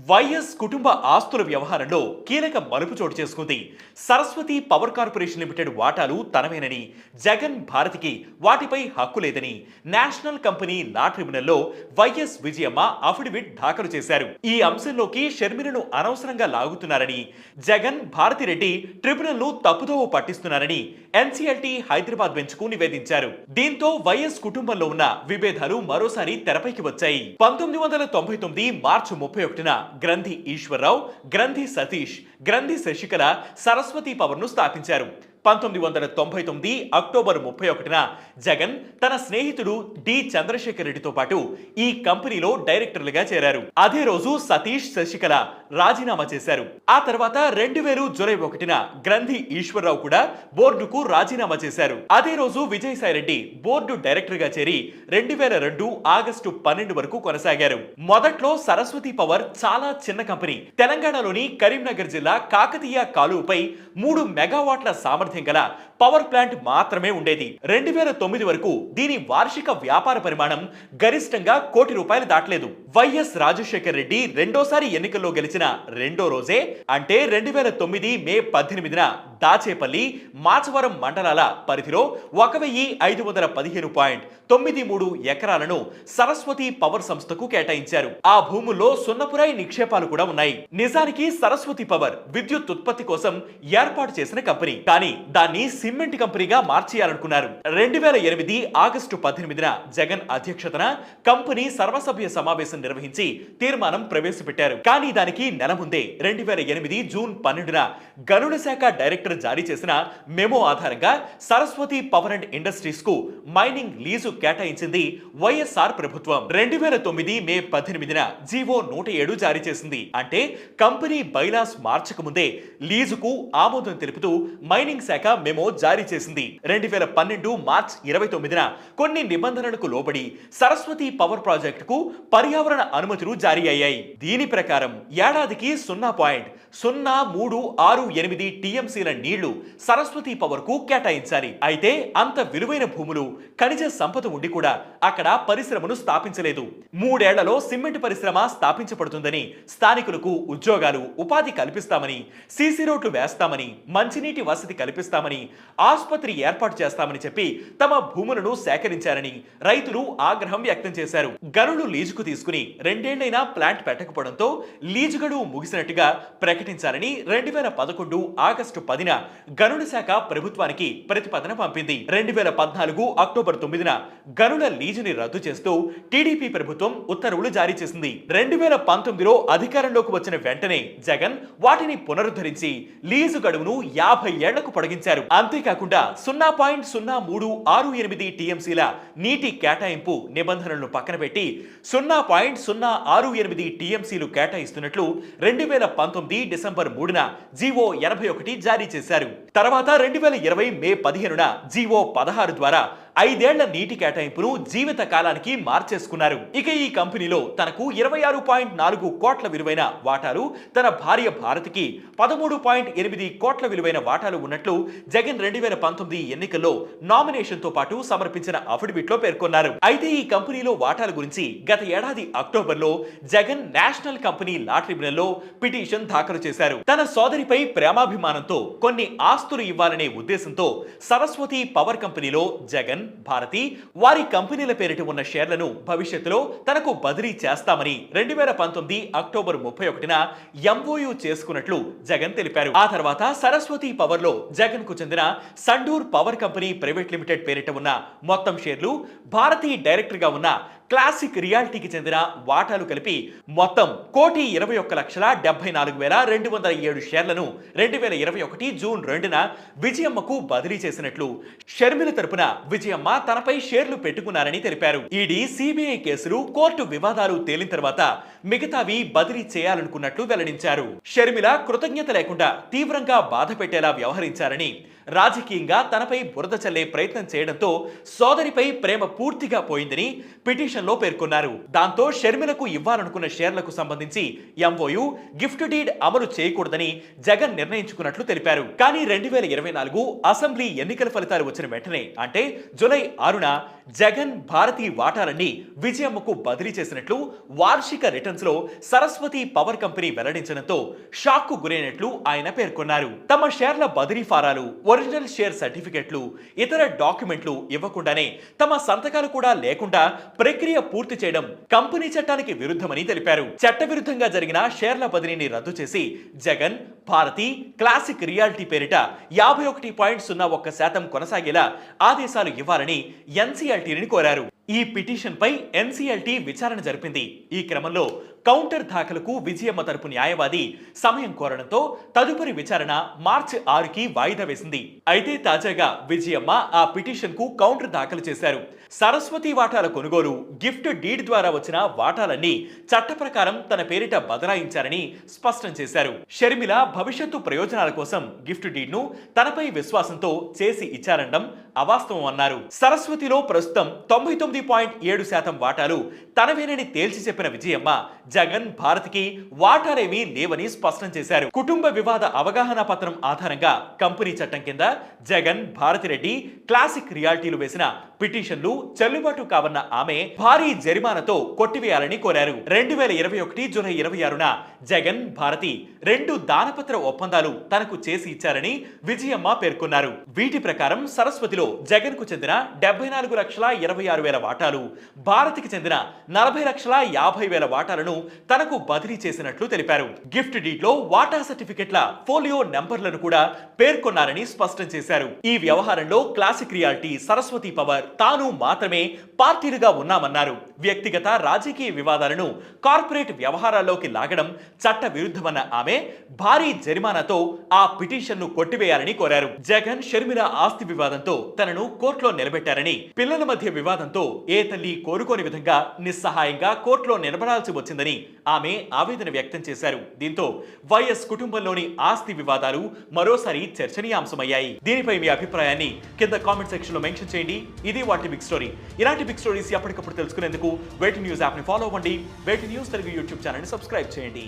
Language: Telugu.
వైఎస్ కుటుంబ ఆస్తుల వ్యవహారంలో కీలక మలుపు చోటు చేసుకుంది. సరస్వతి పవర్ కార్పొరేషన్ లిమిటెడ్ వాటాలు తనవేనని జగన్ భారతికి వాటిపై హక్కు లేదని నేషనల్ కంపెనీ లా ట్రిబ్యునల్లో వైఎస్ విజయమ్మ అఫిడవిట్ దాఖలు చేశారు. ఈ అంశంలోకి షర్మిలను అనవసరంగా లాగుతున్నారని జగన్ భారతిరెడ్డి ట్రిబ్యునల్ను తప్పుదోవ పట్టిస్తున్నారని ఎన్సీఎల్టీ హైదరాబాద్ బెంచ్కు నివేదించారు. దీంతో వైఎస్ కుటుంబంలో ఉన్న విభేదాలు మరోసారి తెరపైకి వచ్చాయి. పంతొమ్మిది వందల తొంభై తొమ్మిది మార్చి ముప్పై ఒకటిన గ్రంథి ఈశ్వరరావు గ్రంథి సతీష్ గ్రంథి శశికళ సరస్వతి పవర్ను స్థాపించారు. పంతొమ్మిది వందల తొంభై తొమ్మిది అక్టోబర్ ముప్పై ఒకటిన జగన్ తన స్నేహితుడు డి చంద్రశేఖర్ రెడ్డితో పాటు ఈ కంపెనీలో డైరెక్టర్లుగా చేరారు. అదే రోజు సతీష్ శశికళ రాజీనామా చేశారు. ఆ తర్వాత రెండు వేలు జులై ఒకటిన గ్రంథి ఈశ్వరరావు కూడా బోర్డుకు రాజీనామా చేశారు. అదే రోజు విజయసాయిరెడ్డి బోర్డు డైరెక్టర్గా చేరి రెండు వేల రెండు ఆగస్టు పన్నెండు వరకు కొనసాగారు. మొదట్లో సరస్వతి పవర్ చాలా చిన్న కంపెనీ. తెలంగాణలోని కరీంనగర్ జిల్లా కాకతీయ కాలువపై మూడు మెగావాట్ల సామర్థ్యం 对吧？పవర్ ప్లాంట్ మాత్రమే ఉండేది. రెండు వేల తొమ్మిది వరకు దీని వార్షిక వ్యాపార పరిమాణం గరిష్టంగా కోటి రూపాయలు దాటలేదు. వైఎస్ రాజశేఖర్ రెడ్డి రెండోసారి ఎన్నికల్లో గెలిచిన రెండో రోజే అంటే రెండు వేల తొమ్మిది మే పద్దెనిమిదిన దాచేపల్లి మాచవరం మండలాల పరిధిలో ఒక వెయ్యి ఐదు వందల పదిహేను పాయింట్ తొమ్మిది మూడు ఎకరాలను సరస్వతి పవర్ సంస్థకు కేటాయించారు. ఆ భూముల్లో సున్నపురాయి నిక్షేపాలు కూడా ఉన్నాయి. నిజానికి సరస్వతి పవర్ విద్యుత్ ఉత్పత్తి కోసం ఏర్పాటు చేసిన కంపెనీ. కానీ దాన్ని సిమెంట్ కంపెనీగా మార్చేయాలనుకున్నారు. రెండు వేల ఎనిమిది ఆగస్టు పద్దెనిమిదిన జగన్ అధ్యక్షతన కంపెనీ సర్వసభ్య సమావేశం నిర్వహించి తీర్మానం ప్రవేశపెట్టారు. కానీ దానికి నెల ముందే రెండు వేల ఎనిమిది జూన్ పన్నెండున గనుల శాఖ డైరెక్టర్ జారీ చేసిన మెమో ఆధారంగా సరస్వతి పవర్ అండ్ ఇండస్ట్రీస్కు మైనింగ్ లీజు కేటాయించింది వైఎస్ఆర్ ప్రభుత్వం. రెండు వేల తొమ్మిది మే పద్దెనిమిదిన జీవో నూట ఏడు జారీ చేసింది. అంటే కంపెనీ బైలాస్ మార్చకముందే లీజుకు ఆమోదం తెలుపుతూ మైనింగ్ శాఖ మెమో జారీ చేసింది. రెండు వేల పన్నెండు మార్చ్ ఇరవై తొమ్మిదిన కొన్ని నిబంధనలకు లోబడి సరస్వతి పవర్ ప్రాజెక్టుకు పర్యావరణ అనుమతులు జారీ అయ్యాయి. దీని ప్రకారం ఏడాదికి సున్నా పాయింట్ సున్నా మూడు ఆరు ఎనిమిది టీఎంసీల నీళ్ళు సరస్వతి పవర్కు కేటాయించాలి. అయితే అంత విలువైన భూములు ఖనిజ సంపద ఉండి కూడా అక్కడ పరిశ్రమను స్థాపించలేదు. మూడేళ్ళలో సిమెంట్ పరిశ్రమ స్థాపించబడుతుందని స్థానికులకు ఉద్యోగాలు ఉపాధి కల్పిస్తామని సీసీ రోడ్లు వేస్తామని మంచినీటి వసతి కల్పిస్తామని ఆసుపత్రి ఏర్పాటు చేస్తామని చెప్పి తమ భూములను సేకరించారని రైతులు ఆగ్రహం వ్యక్తం చేశారు. గనులు లీజుకు తీసుకుని రెండేళ్ళైనా ప్లాంట్ పెట్టకపోవడంతో లీజు గడువు ముగిసినట్టుగా ప్రకటించాలని రెండు వేల పదకొండు ఆగస్టు పదిన గనుల శాఖ ప్రభుత్వానికి ప్రతిపాదన పంపింది. రెండు వేల పద్నాలుగు అక్టోబర్ తొమ్మిదిన గనుల లీజుని రద్దు చేస్తూ టీడీపీ ప్రభుత్వం ఉత్తర్వులు జారీ చేసింది. రెండు వేల పంతొమ్మిదిలో అధికారంలోకి వచ్చిన వెంటనే జగన్ వాటిని పునరుద్ధరించి లీజు గడువును యాభై ఏళ్ళకు పొడిగించారు. అంతేకాకుండా సున్నా పాయింట్ సున్నా మూడు ఆరు ఎనిమిది టీఎంసీల నీటి కేటాయింపు నిబంధనలను పక్కన పెట్టి సున్నా పాయింట్ సున్నా ఆరు ఎనిమిది టీఎంసీలు కేటాయిస్తున్నట్లు రెండు వేల పంతొమ్మిది డిసెంబర్ మూడున జీవో ఎనభై ఒకటి జారీ చేశారు. తర్వాత రెండు వేల ఇరవై మే పదిహేనున జీవో పదహారు ద్వారా ఐదేళ్ళ నీటి కేటాయింపును జీవిత కాలానికి మార్చేసుకున్నారు. ఇక ఈ కంపెనీలో తనకు ఇరవై ఆరు పాయింట్ నాలుగు కోట్ల విలువైన వాటాలు తన భార్య భారతికి పదమూడు పాయింట్ ఎనిమిది కోట్ల విలువైన వాటాలు ఉన్నట్లు జగన్ రెండు వేల పంతొమ్మిది ఎన్నికల్లో నామినేషన్తో పాటు సమర్పించిన అఫిడవిట్లో పేర్కొన్నారు. అయితే ఈ కంపెనీలో వాటాల గురించి గత ఏడాది అక్టోబర్లో జగన్ నేషనల్ కంపెనీ లా ట్రిబ్యునల్లో పిటిషన్ దాఖలు చేశారు. తన సోదరిపై ప్రేమాభిమానంతో కొన్ని ఆస్తులు ఇవ్వాలనే ఉద్దేశంతో సరస్వతి పవర్ కంపెనీలో జగన్ భారతి వారి కంపెనీల పేరిట ఉన్న షేర్లను భవిష్యత్తులో తనకు బదిలీ చేస్తామని రెండు వేల పంతొమ్మిది అక్టోబర్ ముప్పై ఒకటిన ఎంఓయు చేసుకున్నట్లు జగన్ తెలిపారు. ఆ తర్వాత సరస్వతి పవర్లో జగన్కు చెందిన Sandur power company private limited పేరిట ఉన్న మొత్తం షేర్లు భారతి డైరెక్టర్గా ఉన్న క్లాసిక్ రియాలిటీకి చెందిన వాటాలు కలిపి మొత్తం కోటి ఇరవై ఒక్క లక్షల డెబ్బై నాలుగు వేల రెండు వందల ఏడు షేర్లను రెండు వేల ఇరవై ఒకటి జూన్ రెండున విజయమ్మకు బదిలీ చేసినట్లు షర్మిల తరపున విజయమ్మ తనపై షేర్లు పెట్టుకున్నారని తెలిపారు. ఈడీ సిబిఐ కేసులు కోర్టు వివాదాలు తేలిన తర్వాత మిగతావి బదిలీ చేయాలనుకున్నట్లు వెల్లడించారు. షర్మిల కృతజ్ఞత లేకుండా తీవ్రంగా బాధ పెట్టేలా వ్యవహరించారని రాజకీయంగా తనపై బురద చల్లే ప్రయత్నం చేయడంతో సోదరిపై ప్రేమ పూర్తిగా పోయిందని పిటిషన్లో పేర్కొన్నారు. దాంతో షర్మిలకు ఇవ్వాలనుకున్న షేర్లకు సంబంధించి ఎంఓయు గిఫ్ట్ డీడ్ అమలు చేయకూడదని జగన్ నిర్ణయించుకున్నట్లు తెలిపారు. కానీ రెండు వేల ఇరవై నాలుగు అసెంబ్లీ ఎన్నికల ఫలితాలు వచ్చిన వెంటనే అంటే జులై ఆరున జగన్ భారతి వాటాలన్నీ విజయమ్మకు బదిలీ చేసినట్లు వార్షిక రిటర్న్స్లో సరస్వతి పవర్ కంపెనీ వెల్లడించడంతో షాక్కు గురైనట్లు ఆయన పేర్కొన్నారు. తమ షేర్ల బదిలీ ఫారాలు ఒరిజినల్ షేర్ సర్టిఫికెట్లు ఇతర డాక్యుమెంట్లు ఇవ్వకుండానే తమ సంతకాలు కూడా లేకుండా ప్రక్రియ పూర్తి చేయడం కంపెనీ చట్టానికి విరుద్ధమని తెలిపారు. చట్టవిరుద్ధంగా జరిగిన షేర్ల బదిలీని రద్దు చేసి జగన్ భారతి క్లాసిక్ రియాలిటీ పేరిట యాభై ఒకటి పాయింట్ సున్నా ఒక్క శాతం కొనసాగేలా ఆదేశాలు ఇవ్వాలని ఎన్సీఎల్టీని కోరారు. ఈ పిటిషన్ పై ఎన్సీఎల్టీ విచారణ జరిపింది. ఈ క్రమంలో కౌంటర్ దాఖలకు విజయమ్మ తరపు న్యాయవాది సమయం కోరడంతో తదుపరి విచారణ మార్చి ఆరుకి వాయిదా వేసింది. అయితే తాజాగా విజయమ్మ ఆ పిటిషన్కు కౌంటర్ దాఖలు చేశారు. సరస్వతి వాటాల కొనుగోలు గిఫ్ట్ డీడ్ ద్వారా వచ్చిన వాటాలన్నీ చట్ట ప్రకారం తన పేరిట బదలాయించారని స్పష్టం చేశారు. షర్మిల భవిష్యత్తు ప్రయోజనాల కోసం గిఫ్ట్ డీడ్ను తనపై విశ్వాసంతో చేసి ఇచ్చారనడం అవాస్తవం అన్నారు. సరస్వతిలో ప్రస్తుతం తొంభై తొమ్మిది పాయింట్ ఏడు శాతం వాటాలు తనవేనని తేల్చి చెప్పిన విజయమ్మ జగన్ భారత్కి వాటాలేమీ లేవని స్పష్టం చేశారు. కుటుంబ వివాద అవగాహన పత్రం ఆధారంగా కంపెనీ చట్టం కింద జగన్ భారతిరెడ్డి క్లాసిక్ రియాలిటీలు వేసిన పిటిషన్లు చెల్లుబాటు కావన్న ఆమె భారీ జరిమానాతో కొట్టివేయాలని కోరారు. రెండు వేల ఇరవై ఒకటి జూలై ఇరవై ఆరున జగన్ భారతి రెండు దానపత్ర ఒప్పందాలు తనకు చేసి ఇచ్చారని విజయమ్మ పేర్కొన్నారు. వీటి ప్రకారం సరస్వతిలో జగన్కు చెందిన డెబ్బై నాలుగు లక్షల ఇరవై ఆరు వేల వాటాలు భారతికి చెందిన నలభై లక్షల యాభై వేల వాటాలను తనకు బదిలీ చేసినట్లు తెలిపారు. గిఫ్ట్ డీట్లో వాటా సర్టిఫికెట్ల ఫోలియో నెంబర్లను కూడా పేర్కొన్నారని స్పష్టం చేశారు. ఈ వ్యవహారంలో క్లాసిక్ రియాలిటీ సరస్వతి పవర్ తాను మాత్రమే పార్టీలుగా ఉన్నామన్నారు. వ్యక్తిగత రాజకీయ వివాదాలను కార్పొరేట్ వ్యవహారాల్లోకి లాగడం చట్ట విరుద్ధమన్న ఆమె భారీ జరిమానాతో ఆ పిటిషన్ను కొట్టివేయాలని కోరారు. జగన్ షర్మిల ఆస్తి వివాదంతో తనను కోర్టులో నిలబెట్టారని పిల్లల మధ్య వివాదంతో ఏ తల్లి కోరుకోని విధంగా నిస్సహాయంగా కోర్టులో నిలబడాల్సి వచ్చిందని ఆమె ఆవేదన వ్యక్తం చేశారు. దీంతో వైఎస్ కుటుంబంలోని ఆస్తి వివాదాలు మరోసారి చర్చనీయాంశమయ్యాయి. దీనిపై మీ అభిప్రాయాన్ని కింద కామెంట్ సెక్షన్లో మెన్షన్ చేయండి. ఇది వాటి బిగ్ స్టోరీ ఇలాంటి బిగ్ స్టోరీస్ ఎప్పటికప్పుడు తెలుసుకునేందుకు వేటి న్యూస్ యాప్ని ఫాలో అవ్వండి. వేటి న్యూస్ తెలుగు యూట్యూబ్ ఛానల్ని సబ్స్క్రైబ్ చేయండి.